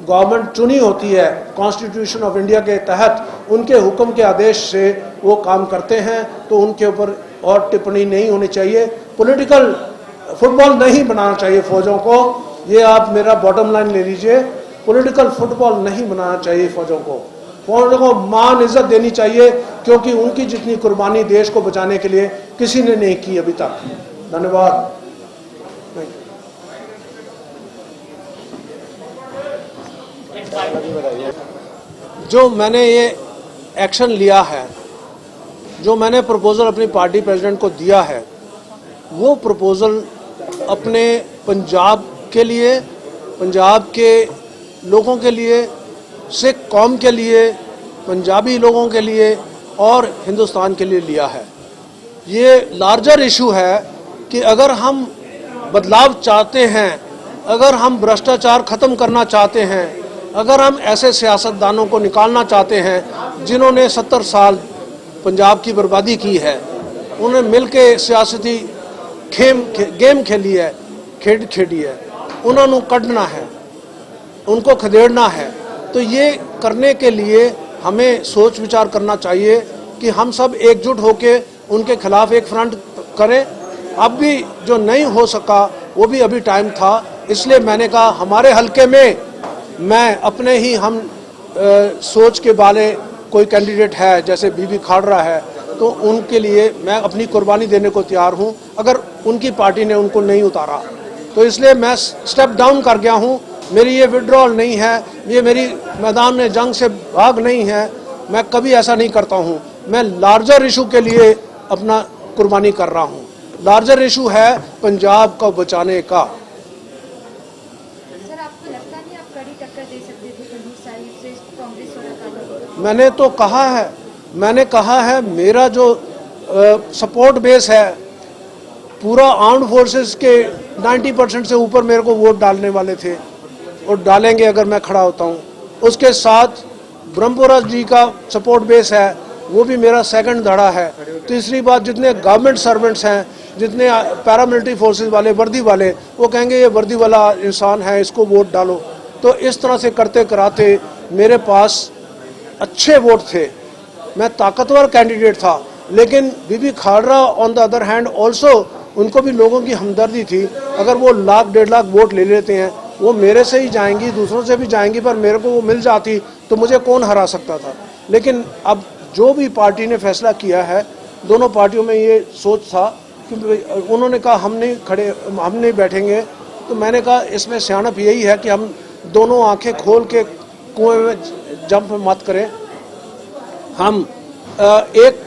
गवर्नमेंट चुनी होती है कॉन्स्टिट्यूशन ऑफ़ इंडिया के तहत, उनके हुक्म के आदेश से वो काम करते हैं तो उनके ऊपर और टिप्पणी नहीं होनी चाहिए। पॉलिटिकल फुटबॉल नहीं बनाना चाहिए फौजों को। ये आप मेरा बॉटम लाइन ले लीजिए। पॉलिटिकल फुटबॉल नहीं बनाना चाहिए फौजों को। फौजों को मान इज़्ज़त देनी चाहिए, क्योंकि उनकी जितनी कुर्बानी देश को बचाने के लिए किसी ने नहीं की अभी तक। धन्यवाद। जो मैंने ये एक्शन लिया है, जो मैंने प्रपोज़ल अपनी पार्टी प्रेसिडेंट को दिया है, वो प्रपोज़ल अपने पंजाब के लिए, पंजाब के लोगों के लिए, सिख कौम के लिए, पंजाबी लोगों के लिए और हिंदुस्तान के लिए लिया है। ये लार्जर इशू है कि अगर हम बदलाव चाहते हैं अगर हम भ्रष्टाचार खत्म करना चाहते हैं अगर हम ऐसे सियासतदानों को निकालना चाहते हैं जिन्होंने सत्तर साल पंजाब की बर्बादी की है उन्हें मिल के सियासती खेम खे, गेम खेली है खेड खेडी है उन्होंने कढ़ना है उनको खदेड़ना है तो ये करने के लिए हमें सोच विचार करना चाहिए कि हम सब एकजुट होके उनके खिलाफ एक फ्रंट करें अब भी जो नहीं हो सका वो भी अभी टाइम था। इसलिए मैंने कहा हमारे हलके में मैं अपने ही हम अ, सोच के वाले कोई कैंडिडेट है जैसे बीबी खाड़रा है तो उनके लिए मैं अपनी कुर्बानी देने को तैयार हूँ। अगर उनकी पार्टी ने उनको नहीं उतारा तो इसलिए मैं स्टेप डाउन कर गया हूँ। मेरी ये विड्रॉल नहीं है ये मेरी मैदान में जंग से भाग नहीं है मैं कभी ऐसा नहीं करता हूँ। मैं लार्जर इशू के लिए अपना कुर्बानी कर रहा हूँ। लार्जर इशू है पंजाब को बचाने का। सर आपको लगता नहीं आप कड़ी टक्कर दे सकते थे खडूर साहिब से कांग्रेस और अकाली को? मैंने तो कहा है मैंने कहा है मेरा जो सपोर्ट बेस है पूरा आर्म्ड फोर्सेस के 90 परसेंट से ऊपर मेरे को वोट डालने वाले थे और डालेंगे अगर मैं खड़ा होता हूँ। उसके साथ ब्रह्मपुरा जी का सपोर्ट बेस है वो भी मेरा सेकंड धड़ा है। तीसरी बात जितने गवर्नमेंट सर्वेंट्स हैं जितने पैरामिलिट्री फोर्सेस वाले, वर्दी वाले, वो कहेंगे, ये वर्दी वाला इंसान है, इसको वोट डालो। तो इस तरह से करते कराते मेरे पास अच्छे वोट थे। मैं ताकतवर कैंडिडेट था। लेकिन Bibi Khalra on the other hand also उनको भी लोगों की हमदर्दी थी। अगर वो लाख, डेढ़ लाख वोट ले लेते हैं, वो मेरे से ही जाएँगी, दूसरों से भी जाएँगी, पर मेरे को वो मिल जाती तो मुझे कौन हरा सकता था? लेकिन अब जो भी पार्टी ने फैसला किया है, दोनों पार्टियों में ये सोच था कि उन्होंने कहा हम नहीं खड़े हम नहीं बैठेंगे। तो मैंने कहा इसमें सियाणप यही है कि हम दोनों आँखें खोल के कुएँ में जंप मत करें। हम एक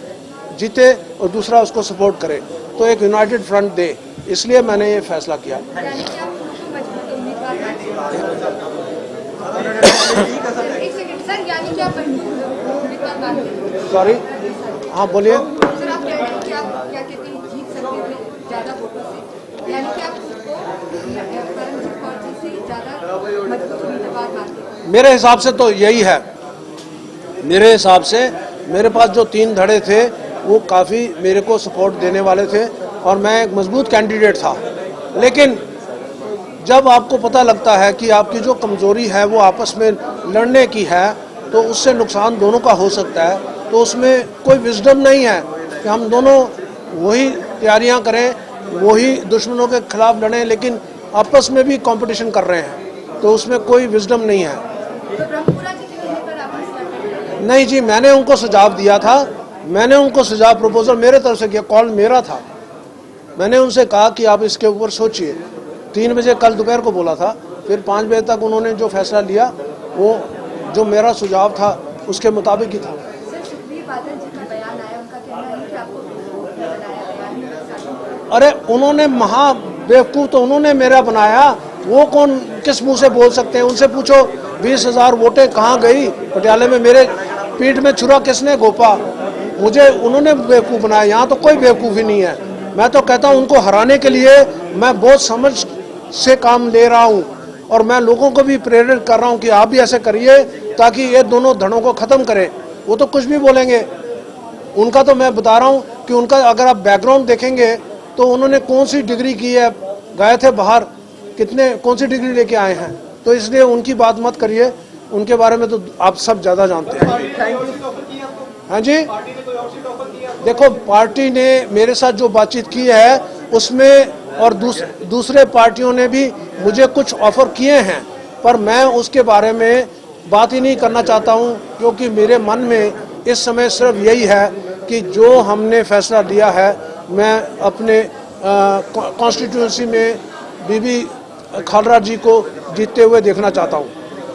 जीते और दूसरा उसको सपोर्ट करे। तो एक यूनाइटेड फ्रंट दे। इसलिए मैंने ये फैसला किया। सॉरी हाँ आप ज़्यादा वोटों से। यानी कि आप उसको मेरे हिसाब से तो यही है। मेरे हिसाब से मेरे पास जो तीन धड़े थे, वो काफ़ी मेरे को सपोर्ट देने वाले थे और मैं एक मज़बूत कैंडिडेट था। लेकिन जब आपको पता लगता है कि आपकी जो कमज़ोरी है, वो आपस में लड़ने की है तो उससे नुकसान दोनों का हो सकता है। तो उसमें कोई विजडम नहीं है कि हम दोनों वही तैयारियाँ करें, वही दुश्मनों के खिलाफ लड़ें, लेकिन आपस में भी कंपटीशन कर रहे हैं। तो उसमें कोई विजडम नहीं है। नहीं जी, मैंने उनको सुझाव दिया था। मैंने उनको सुझाव प्रपोजल मेरे तरफ़ से किया कॉल मेरा था। मैंने उनसे कहा कि आप इसके ऊपर सोचिए। तीन बजे कल दोपहर को बोला था। फिर पाँच बजे तक उन्होंने जो फैसला लिया, वो, जो मेरा सुझाव था, उसके मुताबिक ही था सर सुखबीर बादल जी का बयान आया उनका कहना है कि आपको बेवकूफ़ बनाया बयान में शासन अरे उन्होंने महा बेवकूफ़ तो उन्होंने मेरा बनाया, वो कौन, किस मुँह से बोल सकते हैं? उनसे पूछो, बीस हज़ार वोटें कहाँ गई? पटियाले में मेरे पीठ में छुरा किसने घोपा? मुझे उन्होंने बेवकूफ़ बनाया, यहाँ तो कोई बेवकूफ़ी नहीं है। मैं तो कहता हूँ, उनको हराने के लिए मैं बहुत समझ से काम ले रहा हूँ और मैं लोगों को भी प्रेरित कर रहा हूँ कि आप भी ऐसे करिए ताकि ये दोनों धड़ों को ख़त्म करें। वो तो कुछ भी बोलेंगे। उनका तो मैं बता रहा हूँ कि उनका अगर आप बैकग्राउंड देखेंगे तो उन्होंने कौन सी डिग्री की है? गए थे बाहर। कितने कौन सी डिग्री लेके आए हैं? तो इसलिए उनकी बात मत करिए। उनके बारे में तो आप सब ज़्यादा जानते हैं। हाँ जी? देखो पार्टी ने मेरे साथ जो बातचीत की है उसमें और दूस, दूसरे पार्टियों ने भी मुझे कुछ ऑफ़र किए हैं। पर मैं उसके बारे में बात ही नहीं करना चाहता हूँ क्योंकि मेरे मन में इस समय सिर्फ़ यही है कि जो हमने फैसला लिया है मैं अपने कॉन्स्टिट्यूंसी में बीबी खालरा जी को जीतते हुए देखना चाहता हूँ